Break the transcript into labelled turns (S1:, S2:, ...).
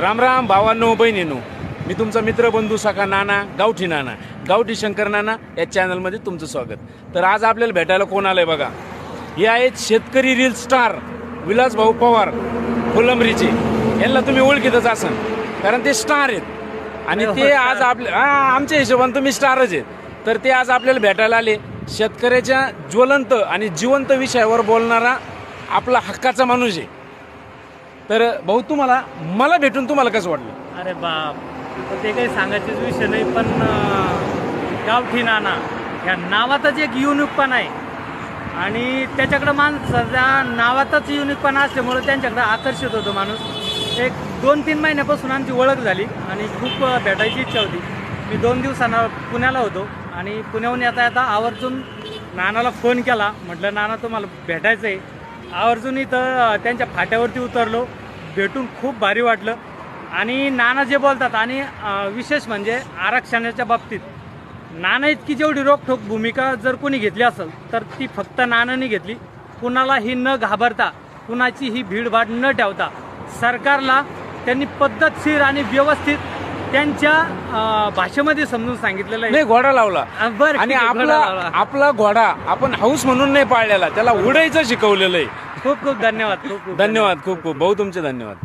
S1: राम राम भावांनो बहिणीनो. मी तुमचा मित्र बंधू सखा नाना गावठी नाना गावठी शंकर नाना या चॅनलमध्ये तुमचं स्वागत. तर आज आपल्याला भेटायला कोण आलंय बघा? हे आहेत शेतकरी रील स्टार विलास भाऊ पवार फुलंबरीचे यांना तुम्ही ओळखीतच असाल. कारण ते स्टार आहेत. आणि ते आज आपल्या हा आमच्या हिशोबाने तुम्ही स्टारच आहेत. तर ते आज आपल्याला भेटायला आले. शेतकऱ्याच्या ज्वलंत आणि जिवंत विषयावर बोलणारा आपला हक्काचा माणूस आहे. तर भाऊ तुम्हाला मला भेटून तुम्हाला कसं वाटलं?
S2: अरे बाप तर ते काही सांगायचेच विषय नाही पण अं, गावठी नाना ह्या नावातच एक युनिकपणा आहे. आणि त्याच्याकडं माणसाच्या नावातच युनिकपणा असल्यामुळे त्यांच्याकडे आकर्षित होतो माणूस. एक दोन तीन महिन्यापासून आमची ओळख झाली आणि खूप अं, भेटायची इच्छा होती. मी दोन दिवसांना पुण्याला होतो आणि पुण्याहून येता येता आवर्जून नानाला फोन केला. म्हटलं नाना तुम्हाला भेटायचं आहे आवर्जून इथं त्यांच्या फाट्यावरती उतरलो. भेटून खूप भारी वाटलं. आणि नाना जे बोलतात आणि विशेष म्हणजे आरक्षणाच्या बाबतीत नाना इतकी जेवढी रोखठोक भूमिका जर कोणी घेतली असेल तर ती फक्त नानाने घेतली. कुणाला ही न घाबरता कुणाची ही भीडभाड न ठेवता सरकारला त्यांनी पद्धतशीर आणि व्यवस्थित त्यांच्या भाषेमध्ये समजून सांगितलेलं आहे.
S1: नाही घोडा लावला.
S2: बरं
S1: आणि आपला. आपला घोडा आपण हाऊस म्हणून नाही पाळलेला त्याला उडायचं शिकवलेलं आहे.
S2: खूप खूप धन्यवाद खूप खूप
S1: धन्यवाद खूप खूप. भाऊ तुमचे धन्यवाद.